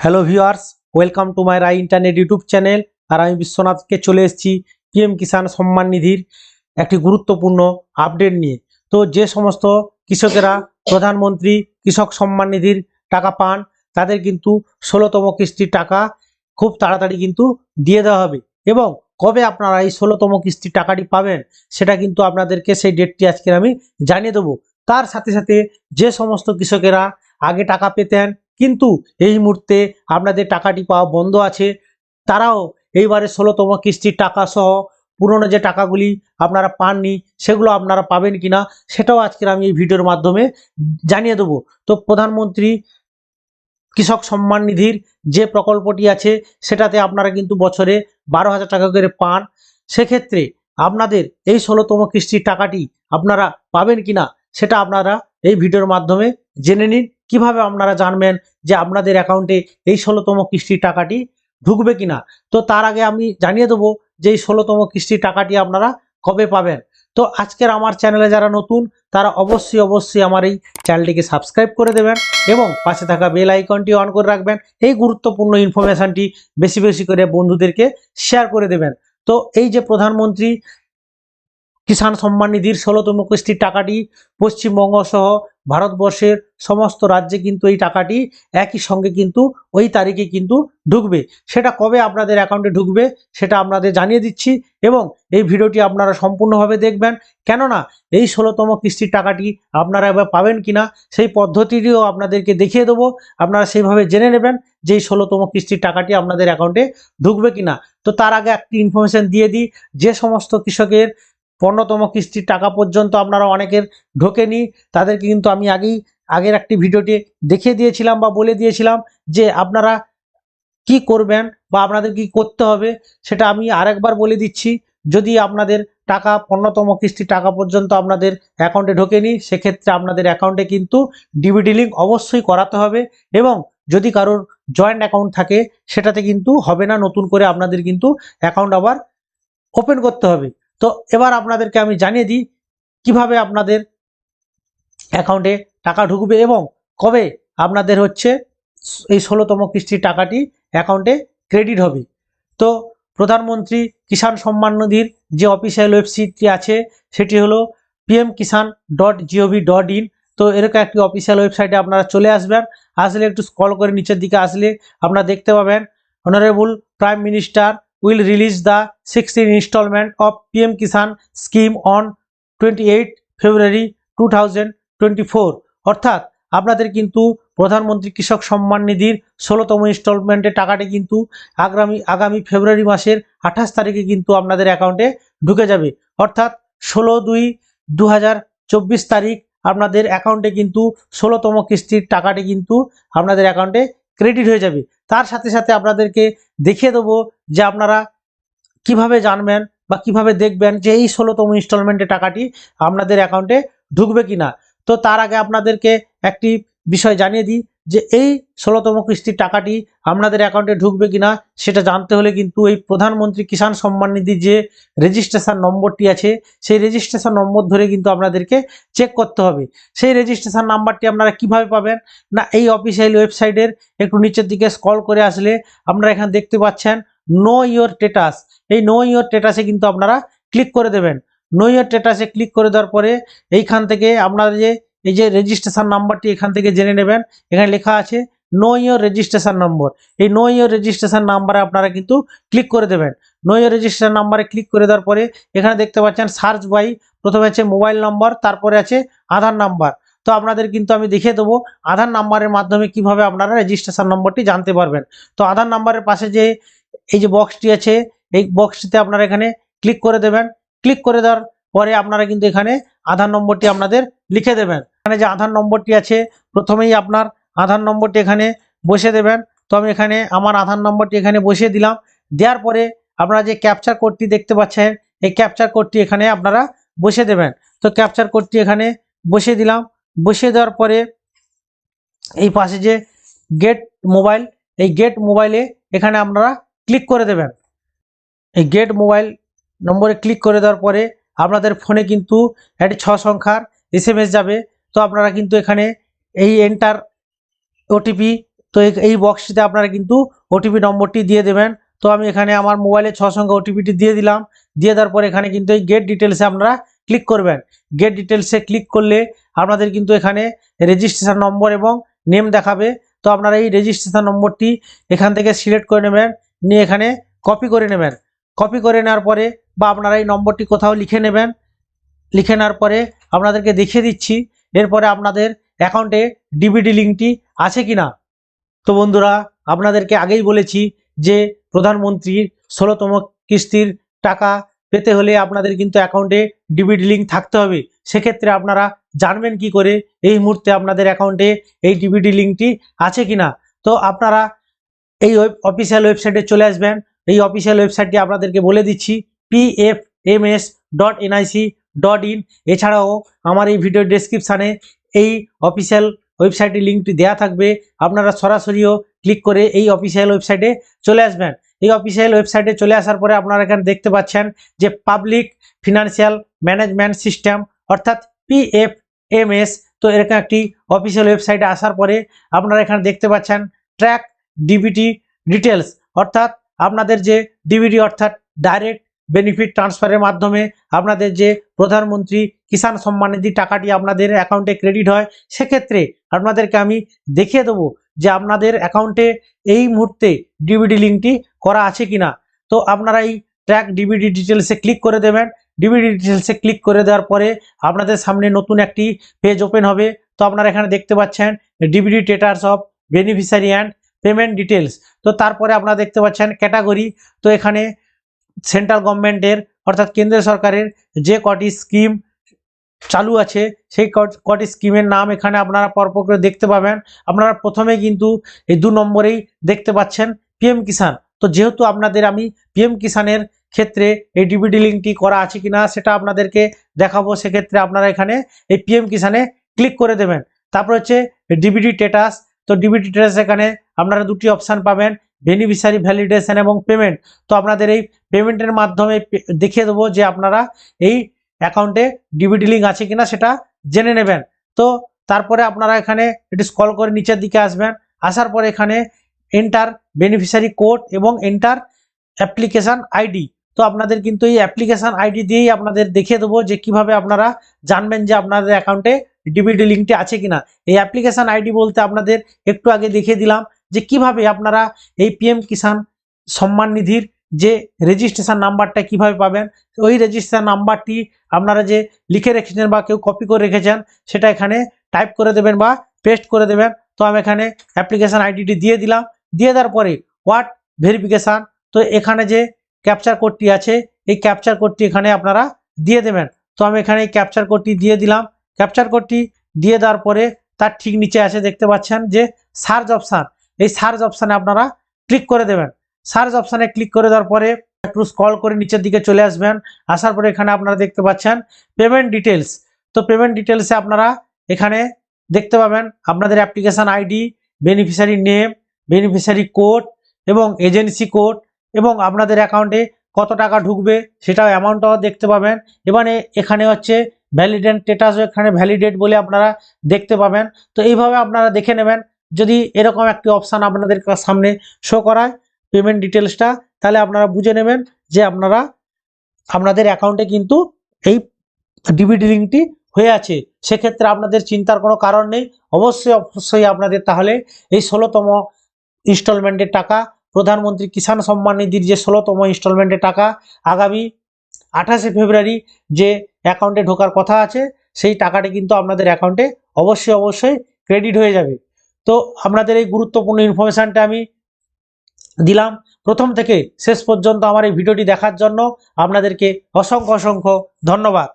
Hello viewers welcome to my Rai internet YouTube channel আর আমি বিশ্বনাথকে চলে এসেছি পিএম কিষাণ সম্মান নিধির একটি গুরুত্বপূর্ণ আপডেট নিয়ে। তো যে সমস্ত কৃষকেরা, প্রধানমন্ত্রী, কৃষক সম্মান নিধির টাকা পান, তাদের কিন্তু ষোলোতম কিস্তির টাকা খুব তাড়াতাড়ি কিন্তু দিয়ে দেওয়া হবে। এবং কবে আপনারা এই ষোলোতম কিস্তির টাকাটি পাবেন, সেটা কিন্তু আপনাদেরকে সেই ডেটটি আজকে আমি জানিয়ে দেবো। তার সাথে সাথে যে সমস্ত কৃষকেরা আগে টাকা পেতেন কিন্তু এই মুহূর্তে আপনাদের টাকাটি পাওয়া বন্ধ আছে। তারাও এইবারে ষোলোতম কিস্তির টাকা সহ পুরনো যে টাকাগুলি আপনারা পাননি, সেগুলো আপনারা পাবেন কিনা, সেটাও আজকের আমি এই ভিডিওর মাধ্যমে জানিয়ে দেবো। তো প্রধানমন্ত্রী কৃষক সম্মান নিধির যে প্রকল্পটি আছে, সেটাতে আপনারা কিন্তু বছরে বারো হাজার টাকা করে পান। সেক্ষেত্রে আপনাদের এই ষোলোতম কিস্তির টাকাটি আপনারা পাবেন কিনা, সেটা আপনারা এই ভিডিওর মাধ্যমে জেনে নিন। কীভাবে আপনারা জানবেন যে আপনাদের অ্যাকাউন্টে এই ষোলোতম কিস্তির টাকাটি ঢুকবে কিনা? তো তার আগে আমি জানিয়ে দেবো যে এই ষোলোতম কিস্তির টাকাটি আপনারা কবে পাবেন। তো আজকের আমার চ্যানেলে যারা নতুন, তারা অবশ্যই অবশ্যই আমার এই চ্যানেলটিকে সাবস্ক্রাইব করে দেবেন এবং পাশে থাকা বেল আইকনটি অন করে রাখবেন। এই গুরুত্বপূর্ণ ইনফরমেশনটি বেশি বেশি করে বন্ধুদেরকে শেয়ার করে দেবেন। তো এই যে প্রধানমন্ত্রী কিষাণ সম্মান নিধির ষোলোতম কিস্তির টাকাটি পশ্চিমবঙ্গ সহ ভারতবর্ষের সমস্ত রাজ্যে কিন্তু এই টাকাটি একই সঙ্গে কিন্তু ওই তারিখে কিন্তু ঢুকবে। সেটা কবে আপনাদের অ্যাকাউন্টে ঢুকবে সেটা আপনাদের জানিয়ে দিচ্ছি এবং এই ভিডিওটি আপনারা সম্পূর্ণভাবে দেখবেন। কেননা এই ষোলোতম কিস্তির টাকাটি আপনারা এবার পাবেন কিনা সেই পদ্ধতিটিও আপনাদেরকে দেখিয়ে দেবো। আপনারা সেইভাবে জেনে নেবেন যে এই ষোলোতম কিস্তির টাকাটি আপনাদের অ্যাকাউন্টে ঢুকবে কিনা। তো তার আগে একটি ইনফরমেশন দিয়ে দিই, যে সমস্ত কৃষকের পনেরোতম কিস্তির টাকা পর্যন্ত আপনারা অনেকের ঢোকেনি। তাদেরকে কিন্তু আমি আগেই, আগের একটি ভিডিওটি দেখিয়ে দিয়েছিলাম বা বলে দিয়েছিলাম যে আপনারা কি করবেন বা আপনাদের কি করতে হবে সেটা আমি আরেকবার বলে দিচ্ছি। যদি আপনাদের টাকা, পনেরোতম কিস্তির টাকা পর্যন্ত আপনাদের অ্যাকাউন্টে ঢোকেনি, সেক্ষেত্রে আপনাদের অ্যাকাউন্টে কিন্তু ডিবিডি লিঙ্ক অবশ্যই করাতে হবে এবং যদি কারোর জয়েন্ট অ্যাকাউন্ট থাকে সেটাতে কিন্তু হবে না। নতুন করে আপনাদের কিন্তু অ্যাকাউন্ট আবার ওপেন করতে হবে। তো এবার আপনাদেরকে আমি জানিয়ে দিই কীভাবে আপনাদের অ্যাকাউন্টে টাকা ঢুকবে এবং কবে আপনাদের হচ্ছে এই ষোলোতম কিস্তির টাকাটি অ্যাকাউন্টে ক্রেডিট হবে। তো প্রধানমন্ত্রী কিষাণ সম্মান নিধির যে অফিসিয়াল ওয়েবসাইটটি আছে, সেটি হলো PM Kisan dot G O V dot in তো এরকম একটি অফিসিয়াল ওয়েবসাইটে আপনারা চলে আসবেন, আসলে একটু স্ক্রল করে নিচের দিকে আসলে আপনারা দেখতে পাবেন honourable prime minister instalment of PM Kisan scheme on twenty eight February two thousand twenty four অর্থাৎ, আপনাদের কিন্তু প্রধানমন্ত্রী কৃষক সম্মান নিধির ষোলোতম ইনস্টলমেন্টের টাকাটি কিন্তু আগামী আগামী ফেব্রুয়ারি মাসের আঠাশ তারিখে কিন্তু আপনাদের অ্যাকাউন্টে ঢুকে যাবে। অর্থাৎ, ষোলো দুই দু তারিখ আপনাদের অ্যাকাউন্টে কিন্তু ষোলোতম কিস্তির টাকাটি কিন্তু আপনাদের অ্যাকাউন্টে ক্রেডিট হয়ে যাবে। তার সাথে সাথে আপনাদেরকে দেখিয়ে দেবো যে আপনারা কীভাবে জানবেন বা কীভাবে দেখবেন যে এই ষোলোতম ইনস্টলমেন্টের টাকাটি আপনাদের অ্যাকাউন্টে ঢুকবে কিনা। তো তার আগে আপনাদেরকে একটি বিষয় জানিয়ে দিই যে এই ষোলোতম কিস্তির টাকাটি আপনাদের অ্যাকাউন্টে ঢুকবে কিনা সেটা জানতে হলে কিন্তু এই প্রধানমন্ত্রী কিষাণ সম্মান নিধি যে রেজিস্ট্রেশন নম্বরটি আছে, সেই রেজিস্ট্রেশন নম্বর ধরে কিন্তু আপনাদেরকে চেক করতে হবে। সেই রেজিস্ট্রেশন নাম্বারটি আপনারা কীভাবে পাবেন? না, এই অফিসিয়াল ওয়েবসাইটের একটু নিচের দিকে স্ক্রল করে আসলে আপনারা এখানে দেখতে পাচ্ছেন নো ইয়োর টেটাস এই নো ইয়োর টেটাসে কিন্তু আপনারা ক্লিক করে দেবেন। নো ইয়োর টেটাসে ক্লিক করে দেওয়ার পরে এইখান থেকে আপনারা যে এই যে রেজিস্ট্রেশন নাম্বারটি এখান থেকে জেনে নেবেন, এখানে লেখা আছে নো ইয়োর রেজিস্ট্রেশন নম্বর এই নো ইয়োর রেজিস্ট্রেশন নাম্বারে আপনারা কিন্তু ক্লিক করে দেবেন। নো ইয়োর রেজিস্ট্রেশন নাম্বারে ক্লিক করে দেওয়ার পরে এখানে দেখতে পাচ্ছেন সার্চ বাই প্রথমে আছে মোবাইল নম্বর তারপরে আছে আধার নাম্বার তো আপনাদের কিন্তু আমি দেখিয়ে দেবো আধার নাম্বারের মাধ্যমে কীভাবে আপনারা রেজিস্ট্রেশন নম্বরটি জানতে পারবেন। তো আধার নাম্বারের পাশে যে এই যে বক্সটি আছে, এই বক্সটিতে আপনারা এখানে ক্লিক করে দেবেন। ক্লিক করে দেওয়ার পরে আপনারা কিন্তু এখানে আধার নম্বরটি আপনাদের লিখে দেবেন। এখানে যে আধার নম্বরটি আছে, প্রথমেই আপনার আধার নম্বরটি এখানে বসে দেবেন। তো আমি এখানে আমার আধার নম্বরটি এখানে বসিয়ে দিলাম। দেওয়ার পরে আপনারা যে ক্যাপচার কোডটি দেখতে পাচ্ছেন, এই ক্যাপচার কোডটি এখানে আপনারা বসে দেবেন। তো ক্যাপচার কোডটি এখানে বসিয়ে দিলাম। বসিয়ে দেওয়ার পরে এই পাশে যে গেট মোবাইল এই গেট মোবাইলে এখানে আপনারা ক্লিক করে দেবেন। এই গেট মোবাইল নম্বরে ক্লিক করে দেওয়ার পরে আপনাদের ফোনে কিন্তু একটি ছ সংখ্যার এস যাবে। তো আপনারা কিন্তু এখানে এই এন্টার ওটিপি তো এই- বক্সটিতে আপনারা কিন্তু ওটিপি নম্বরটি দিয়ে দেবেন। তো আমি এখানে আমার মোবাইলে ছ সংখ্যা ওটিপিটি দিয়ে দিলাম। দিয়ে দেওয়ার পর এখানে কিন্তু এই গেট ডিটেলসে আপনারা ক্লিক করবেন। গেট ডিটেলসে ক্লিক করলে আপনাদের কিন্তু এখানে রেজিস্ট্রেশন নম্বর এবং নেম দেখাবে। তো আপনারা এই রেজিস্ট্রেশন নম্বরটি এখান থেকে সিলেক্ট করে নেবেন, নিয়ে এখানে কপি করে নেবেন। কপি করে নেওয়ার পরে বা আপনারা এই নম্বরটি কোথাও লিখে নেবেন। লিখে নেওয়ার পরে আপনাদেরকে দেখিয়ে দিচ্ছি। এরপরে আপনাদের অ্যাকাউন্টে ডিবিডি লিঙ্কটি আছে কিনা? তো বন্ধুরা, আপনাদেরকে আগেই বলেছি যে প্রধানমন্ত্রীর ষোলোতম কিস্তির টাকা পেতে হলে আপনাদের কিন্তু অ্যাকাউন্টে ডিবিডি লিঙ্ক থাকতে হবে। সেক্ষেত্রে আপনারা জানবেন কি করে এই মুহূর্তে আপনাদের অ্যাকাউন্টে এই ডিবিডি লিঙ্কটি আছে কিনা। তো আপনারা এই অফিসিয়াল ওয়েবসাইটে চলে আসবেন। এই অফিসিয়াল ওয়েবসাইটটি আপনাদেরকে বলে দিচ্ছি PFMS dot NIC dot in এছাড়াও আমার এই ভিডিও ডেসক্রিপশানে এই অফিসিয়াল ওয়েবসাইটের লিঙ্কটি দেওয়া থাকবে। আপনারা সরাসরিও ক্লিক করে এই অফিসিয়াল ওয়েবসাইটে চলে আসবেন। এই অফিসিয়াল ওয়েবসাইটে চলে আসার পরে আপনারা এখানে দেখতে পাচ্ছেন যে পাবলিক ফিনান্সিয়াল ম্যানেজমেন্ট সিস্টেম অর্থাৎ পিএফএমএস তো এরকম একটি অফিসিয়াল ওয়েবসাইটে আসার পরে আপনারা এখানে দেখতে পাচ্ছেন ট্র্যাক ডিবিটি ডিটেলস অর্থাৎ আপনাদের যে ডিবিটি অর্থাৎ ডাইরেক্ট বেনিফিট ট্রান্সফারের মাধ্যমে আপনাদের যে প্রধানমন্ত্রী কিষাণ সম্মান নিধি টাকাটি আপনাদের অ্যাকাউন্টে ক্রেডিট হয়, সেক্ষেত্রে আপনাদেরকে আমি দেখিয়ে দেবো যে আপনাদের অ্যাকাউন্টে এই মুহূর্তে ডিবিডি লিঙ্কটি করা আছে কিনা। তো আপনারা এই ট্র্যাক ডিবিডি ডিটেলসে ক্লিক করে দেবেন। ডিবিডি ডিটেলসে ক্লিক করে দেওয়ার পরে আপনাদের সামনে নতুন একটি পেজ ওপেন হবে। তো আপনারা এখানে দেখতে পাচ্ছেন DBT status of beneficiary and payment details তো তারপরে আপনারা দেখতে পাচ্ছেন ক্যাটাগরি তো এখানে সেন্ট্রাল গভর্নমেন্টের অর্থাৎ কেন্দ্র সরকারের যে কটি স্কিম চালু আছে, সেই কটি স্কিমের নাম এখানে আপনারা পরপর করে দেখতে পাবেন। আপনারা প্রথমে কিন্তু এই দু নম্বরেই দেখতে পাচ্ছেন পিএম কিষাণ। তো যেহেতু আপনাদের আমি পিএম কিষাণের ক্ষেত্রে এই ডিবিডি লিঙ্কটি করা আছে কিনা সেটা আপনাদেরকে দেখাবো, সেক্ষেত্রে আপনারা এখানে এই পিএম কিষাণে ক্লিক করে দেবেন। তারপর হচ্ছে ডিবিডি স্টেটাস তো ডিবিডি স্টেটাস এখানে আপনারা দুটি অপশান পাবেন। বেনিফিশিয়ারি ভ্যালিডেশন এবং পেমেন্ট তো আপনাদের এই পেমেন্টের মাধ্যমে দেখিয়ে দেবো যে আপনারা এই অ্যাকাউন্টে ডিবিডি লিঙ্ক আছে কিনা সেটা জেনে নেবেন। তো তারপরে আপনারা এখানে এটি স্কল করে নিচের দিকে আসবেন। আসার পরে এখানে এন্টার বেনিফিশিয়ারি কোড এবং এন্টার অ্যাপ্লিকেশান আইডি তো আপনাদের কিন্তু এই অ্যাপ্লিকেশান আইডি দিয়েই আপনাদের দেখিয়ে দেবো যে কীভাবে আপনারা জানবেন যে আপনাদের অ্যাকাউন্টে ডিবিডি লিঙ্কটি আছে কিনা। এই অ্যাপ্লিকেশান আইডি বলতে আপনাদের একটু আগে দেখিয়ে দিলাম। যে কীভাবে আপনারা এই পিএম কিষাণ সম্মান নিধির যে রেজিস্ট্রেশন নাম্বারটা কীভাবে পাবেন, ওই রেজিস্ট্রেশন নাম্বারটি আপনারা যে লিখে রেখেছেন বা কেউ কপি করে রেখেছেন, সেটা এখানে টাইপ করে দেবেন বা পেস্ট করে দেবেন। তো আমি এখানে অ্যাপ্লিকেশান আইডিটি দিয়ে দিলাম। দিয়ে দেওয়ার পরে হোয়াট ভেরিফিকেশান তো এখানে যে ক্যাপচার কোডটি আছে, এই ক্যাপচার কোডটি এখানে আপনারা দিয়ে দেবেন। তো আমি এখানে এই ক্যাপচার কোডটি দিয়ে দিলাম। ক্যাপচার কোডটি দিয়ে দেওয়ার পরে তার ঠিক নিচে আছে, দেখতে পাচ্ছেন যে সার্চ অপশান এই সার্চ অপশানে আপনারা ক্লিক করে দেবেন। সার্চ অপশানে ক্লিক করে দেওয়ার পরে একটু স্ক্রল করে নিচের দিকে চলে আসবেন। আসার পরে এখানে আপনারা দেখতে পাচ্ছেন পেমেন্ট ডিটেলস তো পেমেন্ট ডিটেলসে আপনারা এখানে দেখতে পাবেন আপনাদের application ID beneficiary name beneficiary code এবং এজেন্সি কোড এবং আপনাদের অ্যাকাউন্টে কত টাকা ঢুকবে সেটাও অ্যামাউন্টটাও দেখতে পাবেন। এবারে এখানে হচ্ছে ভ্যালিডেন্ট স্টেটাসও এখানে ভ্যালিডেট বলে আপনারা দেখতে পাবেন। তো এইভাবে আপনারা দেখে নেবেন যদি এরকম একটি অপশান আপনাদের সামনে শো করায় পেমেন্ট ডিটেলসটা তাহলে আপনারা বুঝে নেবেন যে আপনারা, আপনাদের অ্যাকাউন্টে কিন্তু এই ডিবিডি লিঙ্কটি হয়ে আছে। সেক্ষেত্রে আপনাদের চিন্তার কোনো কারণ নেই। অবশ্যই অবশ্যই আপনাদের তাহলে এই ষোলোতম ইনস্টলমেন্টের টাকা, প্রধানমন্ত্রী কিষাণ সম্মান নিধির যে ষোলোতম ইনস্টলমেন্টের টাকা, আগামী আঠাশে ফেব্রুয়ারি যে অ্যাকাউন্টে ঢোকার কথা আছে, সেই টাকাটি কিন্তু আপনাদের অ্যাকাউন্টে অবশ্যই অবশ্যই ক্রেডিট হয়ে যাবে। তো আপনাদের এই গুরুত্বপূর্ণ ইনফরমেশানটা আমি দিলাম। প্রথম থেকে শেষ পর্যন্ত আমার এই ভিডিওটি দেখার জন্য আপনাদেরকে অসংখ্য অসংখ্য ধন্যবাদ।